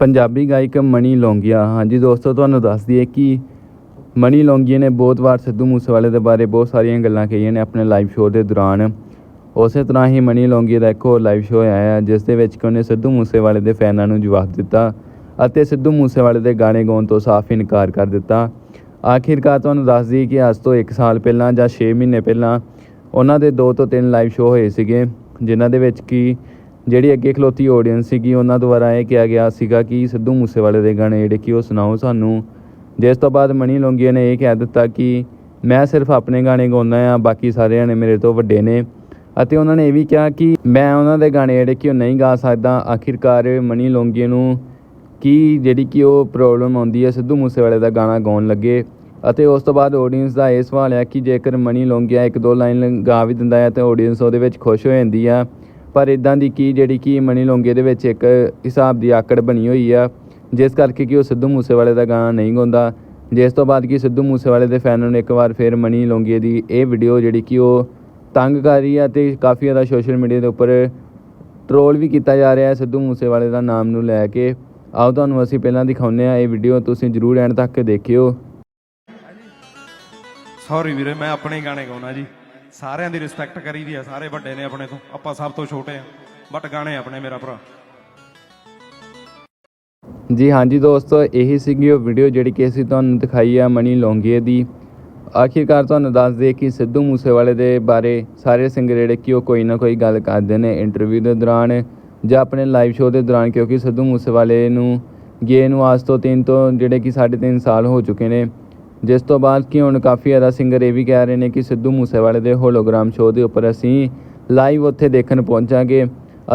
ਪੰਜਾਬੀ ਗਾਇਕ ਮਣੀ ਲੌਂਗੀਆ। ਹਾਂਜੀ ਦੋਸਤੋ, ਤੁਹਾਨੂੰ ਦੱਸ ਦਈਏ ਕਿ ਮਣੀ ਲੌਂਗੀਆ ਨੇ ਬਹੁਤ ਵਾਰ ਸਿੱਧੂ ਮੂਸੇਵਾਲੇ ਦੇ ਬਾਰੇ ਬਹੁਤ ਸਾਰੀਆਂ ਗੱਲਾਂ ਕਹੀਆਂ ਨੇ ਆਪਣੇ ਲਾਈਵ ਸ਼ੋਅ ਦੇ ਦੌਰਾਨ। ਉਸੇ ਤਰ੍ਹਾਂ ਹੀ ਮਣੀ ਲੌਂਗੀਆ ਦਾ ਇੱਕ ਹੋਰ ਲਾਈਵ ਸ਼ੋਅ ਆਇਆ, ਜਿਸ ਦੇ ਵਿੱਚ ਕਿ ਉਹਨੇ ਸਿੱਧੂ ਮੂਸੇਵਾਲੇ ਦੇ ਫੈਨਾਂ ਨੂੰ ਜਵਾਬ ਦਿੱਤਾ ਅਤੇ ਸਿੱਧੂ ਮੂਸੇਵਾਲੇ ਦੇ ਗਾਣੇ ਗਾਉਣ ਤੋਂ ਸਾਫ਼ ਇਨਕਾਰ ਕਰ ਦਿੱਤਾ। ਆਖਿਰਕਾਰ ਤੁਹਾਨੂੰ ਦੱਸ ਦਈਏ ਕਿ ਅੱਜ ਤੋਂ 1 ਸਾਲ ਪਹਿਲਾਂ ਜਾਂ 6 ਮਹੀਨੇ ਪਹਿਲਾਂ ਉਹਨਾਂ ਦੇ 2 ਤੋਂ 3 ਲਾਈਵ ਸ਼ੋਅ ਹੋਏ ਸੀਗੇ, ਜਿਨ੍ਹਾਂ ਦੇ ਵਿੱਚ ਕਿ ਜਿਹੜੀ ਅੱਗੇ ਖਲੋਤੀ ਆਡੀਅנס ਸੀਗੀ, ਉਹਨਾਂ ਦੁਆਰਾ ਇਹ ਕਿਹਾ ਗਿਆ ਸੀਗਾ ਕਿ ਸਿੱਧੂ ਮੂਸੇਵਾਲੇ ਦੇ ਗਾਣੇ ਜਿਹੜੇ ਕਿ ਉਹ ਸੁਣਾਓ ਸਾਨੂੰ। ਜਿਸ ਤੋਂ ਬਾਅਦ ਮਣੀ ਲੋਂਗੀਆ ਨੇ ਇਹ ਕਹਿ ਦਿੱਤਾ ਕਿ ਮੈਂ ਸਿਰਫ ਆਪਣੇ ਗਾਣੇ ਗਾਉਂਦਾ ਆ ਬਾਕੀ ਸਾਰਿਆਂ ਨੇ ਮੇਰੇ ਤੋਂ ਵੱਡੇ ਨੇ। ਅਤੇ ਉਹਨਾਂ ਨੇ ਇਹ ਵੀ ਕਿਹਾ ਕਿ ਮੈਂ ਉਹਨਾਂ ਦੇ ਗਾਣੇ ਜਿਹੜੇ ਕਿ ਉਹ ਨਹੀਂ ਗਾ ਸਕਦਾ। ਆਖਿਰਕਾਰ ਮਣੀ ਲੋਂਗੀਆ ਨੂੰ ਕੀ ਜਿਹੜੀ ਕਿ ਉਹ ਪ੍ਰੋਬਲਮ ਆਉਂਦੀ ਹੈ, ਸਿੱਧੂ ਮੂਸੇਵਾਲੇ ਦਾ ਗਾਣਾ ਗਾਉਣ ਲੱਗੇ। ਅਤੇ ਉਸ ਤੋਂ ਬਾਅਦ ਆਡੀਅנס ਦਾ ਇਹ ਸਵਾਲ ਹੈ ਕਿ ਜੇਕਰ ਮਣੀ ਲੋਂਗੀਆ ਇੱਕ ਦੋ ਲਾਈਨ ਗਾ ਵੀ ਦਿੰਦਾ ਹੈ, ਤਾਂ ਆਡੀਅנס ਉਹਦੇ ਵਿੱਚ ਖੁਸ਼ ਹੋ ਜਾਂਦੀ ਆ। ਪਰ ਇਦਾਂ ਦੀ ਕੀ ਜਿਹੜੀ ਕਿ ਮਨੀ ਲੋਂਗੇ ਦੇ ਵਿੱਚ ਇੱਕ ਹਿਸਾਬ ਦੀ ਆਕੜ ਬਣੀ ਹੋਈ ਆ, ਜਿਸ ਕਰਕੇ ਕਿ ਉਹ ਸਿੱਧੂ ਮੂਸੇਵਾਲੇ ਦਾ ਗਾਣਾ ਨਹੀਂ ਗਾਉਂਦਾ। ਜਿਸ ਤੋਂ ਬਾਅਦ ਕਿ ਸਿੱਧੂ ਮੂਸੇਵਾਲੇ ਦੇ ਫੈਨਾਂ ਨੇ ਇੱਕ ਵਾਰ ਫਿਰ ਮਨੀ ਲੋਂਗੇ ਦੀ ਇਹ ਵੀਡੀਓ ਜਿਹੜੀ ਕਿ ਉਹ ਤੰਗ ਕਰ ਰਹੀ ਆ ਤੇ ਕਾਫੀ ਜ਼ਿਆਦਾ ਸੋਸ਼ਲ ਮੀਡੀਆ ਦੇ ਉੱਪਰ ਟਰੋਲ ਵੀ ਕੀਤਾ ਜਾ ਰਿਹਾ ਹੈ ਸਿੱਧੂ ਮੂਸੇਵਾਲੇ ਦਾ ਨਾਮ ਨੂੰ ਲੈ ਕੇ। ਆਓ ਤੁਹਾਨੂੰ ਅਸੀਂ ਪਹਿਲਾਂ ਦਿਖਾਉਂਦੇ ਆ ਇਹ ਵੀਡੀਓ ਤੁਸੀਂ ਜਰੂਰ ਐਂਡ ਤੱਕ ਦੇਖਿਓ। ਸੌਰੀ ਵੀਰੇ, ਮੈਂ ਆਪਣੇ ਗਾਣੇ ਗਾਉਣਾ ਜੀ। ਸਾਰਿਆਂ ਦੀ ਰਿਸਪੈਕਟ ਕਰੀਦੀ ਆ, ਸਾਰੇ ਵੱਡੇ ਨੇ ਆਪਣੇ ਤੋਂ। ਆਪਾਂ ਸਭ ਤੋਂ ਛੋਟੇ ਆ ਬਟ ਗਾਣੇ ਆਪਣੇ ਮੇਰਾ ਭਰਾ। ਜੀ ਹਾਂਜੀ ਦੋਸਤੋ, ਇਹੀ ਸੀਗੀ ਉਹ ਵੀਡੀਓ ਜਿਹੜੀ ਕਿ ਅਸੀਂ ਤੁਹਾਨੂੰ ਦਿਖਾਈ ਆ ਮਨੀ ਲੋਂਗੀਏ ਦੀ। ਆਖਿਰਕਾਰ ਤੁਹਾਨੂੰ ਦੱਸ ਦਈਏ ਕਿ ਸਿੱਧੂ ਮੂਸੇਵਾਲੇ ਦੇ ਬਾਰੇ ਸਾਰੇ ਸਿੰਗਰ ਜਿਹੜੇ ਕਿ ਉਹ ਕੋਈ ਨਾ ਕੋਈ ਗੱਲ ਕਰਦੇ ਨੇ ਇੰਟਰਵਿਊ ਦੇ ਦੌਰਾਨ ਜਾਂ ਆਪਣੇ ਲਾਈਵ ਸ਼ੋਅ ਦੇ ਦੌਰਾਨ, ਕਿਉਂਕਿ ਸਿੱਧੂ ਮੂਸੇਵਾਲੇ ਨੂੰ ਗੇ ਨੂੰ ਅੱਜ ਤੋਂ ਤਿੰਨ ਤੋਂ, ਜਿਹੜੇ ਕਿ ਸਾਢੇ ਤਿੰਨ ਸਾਲ ਹੋ ਚੁੱਕੇ ਨੇ। ਜਿਸ ਤੋਂ ਬਾਅਦ ਕਿ ਹੁਣ ਕਾਫੀ ਜ਼ਿਆਦਾ ਸਿੰਗਰ ਇਹ ਵੀ ਕਹਿ ਰਹੇ ਨੇ ਕਿ ਸਿੱਧੂ ਮੂਸੇਵਾਲੇ ਦੇ ਹੋਲੋਗ੍ਰਾਮ ਸ਼ੋਅ ਦੇ ਉੱਪਰ ਅਸੀਂ ਲਾਈਵ ਉੱਥੇ ਦੇਖਣ ਪਹੁੰਚਾਂਗੇ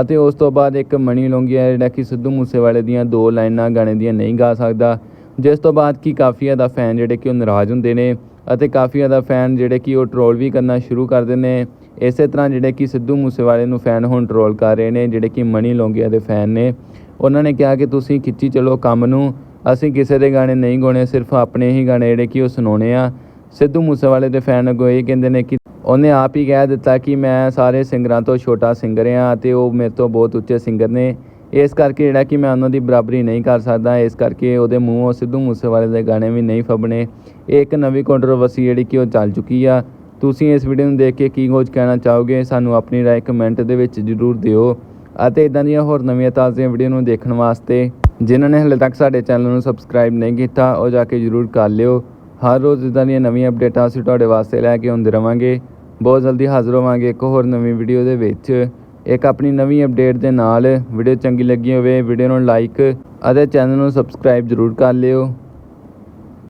ਅਤੇ ਉਸ ਤੋਂ ਬਾਅਦ ਇੱਕ ਮਣੀ ਲੋਂਗੀਆ ਜਿਹੜਾ ਕਿ ਸਿੱਧੂ ਮੂਸੇਵਾਲੇ ਦੀਆਂ ਦੋ ਲਾਈਨਾਂ ਗਾਣੇ ਦੀਆਂ ਨਹੀਂ ਗਾ ਸਕਦਾ, ਜਿਸ ਤੋਂ ਬਾਅਦ ਕਿ ਕਾਫੀ ਜ਼ਿਆਦਾ ਫੈਨ ਜਿਹੜੇ ਕਿ ਉਹ ਨਾਰਾਜ਼ ਹੁੰਦੇ ਨੇ ਅਤੇ ਕਾਫੀ ਜ਼ਿਆਦਾ ਫੈਨ ਜਿਹੜੇ ਕਿ ਉਹ ਟਰੋਲ ਵੀ ਕਰਨਾ ਸ਼ੁਰੂ ਕਰਦੇ ਨੇ। ਇਸੇ ਤਰ੍ਹਾਂ ਜਿਹੜੇ ਕਿ ਸਿੱਧੂ ਮੂਸੇਵਾਲੇ ਨੂੰ ਫੈਨ ਹੁਣ ਟਰੋਲ ਕਰ ਰਹੇ ਨੇ, ਜਿਹੜੇ ਕਿ ਮਣੀ ਲੋਂਗੀਆ ਦੇ ਫੈਨ ਨੇ। ਉਹਨਾਂ ਨੇ ਕਿਹਾ ਕਿ ਤੁਸੀਂ ਖਿੱਚੀ ਚਲੋ ਕੰਮ ਨੂੰ ਅਸੀਂ ਕਿਸੇ ਦੇ ਗਾਣੇ ਨਹੀਂ ਗਾਉਣੇ, ਸਿਰਫ ਆਪਣੇ ਹੀ ਗਾਣੇ ਜਿਹੜੇ ਕਿ ਉਹ ਸੁਣਾਉਣੇ ਆ ਸਿੱਧੂ ਮੂਸੇਵਾਲੇ ਦੇ ਫੈਨ ਅੱਗੋਂ ਇਹ ਕਹਿੰਦੇ ਨੇ ਕਿ ਉਹਨੇ ਆਪ ਹੀ ਕਹਿ ਦਿੱਤਾ ਕਿ ਮੈਂ ਸਾਰੇ ਸਿੰਗਰਾਂ ਤੋਂ ਛੋਟਾ ਸਿੰਗਰ ਆ ਤੇ ਉਹ ਮੇਰੇ ਤੋਂ ਬਹੁਤ ਉੱਚੇ ਸਿੰਗਰ ਨੇ। ਇਸ ਕਰਕੇ ਜਿਹੜਾ ਕਿ ਮੈਂ ਉਹਨਾਂ ਦੀ ਬਰਾਬਰੀ ਨਹੀਂ ਕਰ ਸਕਦਾ, ਇਸ ਕਰਕੇ ਉਹਦੇ ਮੂੰਹੋਂ ਸਿੱਧੂ ਮੂਸੇਵਾਲੇ ਦੇ ਗਾਣੇ ਵੀ ਨਹੀਂ ਫੱਬਣੇ। ਇਹ ਇੱਕ ਨਵੀਂ ਕੰਟਰੋਵਰਸੀ ਜਿਹੜੀ ਕਿ ਉਹ ਚੱਲ ਚੁੱਕੀ ਆ। ਤੁਸੀਂ ਇਸ ਵੀਡੀਓ ਨੂੰ ਦੇਖ ਕੇ ਕੀ ਕੁਝ ਕਹਿਣਾ ਚਾਹੋਗੇ, ਸਾਨੂੰ ਆਪਣੀ ਰਾਏ ਕਮੈਂਟ ਦੇ ਵਿੱਚ ਜ਼ਰੂਰ ਦਿਓ। ਅਤੇ ਇਦਾਂ ਦੀਆਂ ਹੋਰ ਨਵੀਆਂ ਤਾਜ਼ੀਆਂ ਵੀਡੀਓ ਨੂੰ ਦੇਖਣ ਵਾਸਤੇ ਜਿਨ੍ਹਾਂ ਨੇ ਹਲੇ ਤੱਕ ਸਾਡੇ ਚੈਨਲ ਨੂੰ ਸਬਸਕ੍ਰਾਈਬ ਨਹੀਂ ਕੀਤਾ, ਉਹ ਜਾ ਕੇ ਜ਼ਰੂਰ ਕਰ ਲਿਓ। ਹਰ ਰੋਜ਼ ਇਦਾਂ ਦੀਆਂ ਨਵੀਆਂ ਅਪਡੇਟਾਂ ਅਸੀਂ ਤੁਹਾਡੇ ਵਾਸਤੇ ਲੈ ਕੇ ਆਉਂਦੇ ਰਵਾਂਗੇ। ਬਹੁਤ ਜਲਦੀ ਹਾਜ਼ਰ ਹੋਵਾਂਗੇ ਇੱਕ ਹੋਰ ਨਵੀਂ ਵੀਡੀਓ ਦੇ ਵਿੱਚ। ਇੱਕ ਆਪਣੀ ਨਵੀਂ ਅਪਡੇਟ ਦੇ ਨਾਲ। ਵੀਡੀਓ ਚੰਗੀ ਲੱਗੀ ਹੋਵੇ ਵੀਡੀਓ ਨੂੰ ਲਾਈਕ ਅਤੇ ਚੈਨਲ ਨੂੰ ਸਬਸਕ੍ਰਾਈਬ ਜ਼ਰੂਰ ਕਰ ਲਿਓ।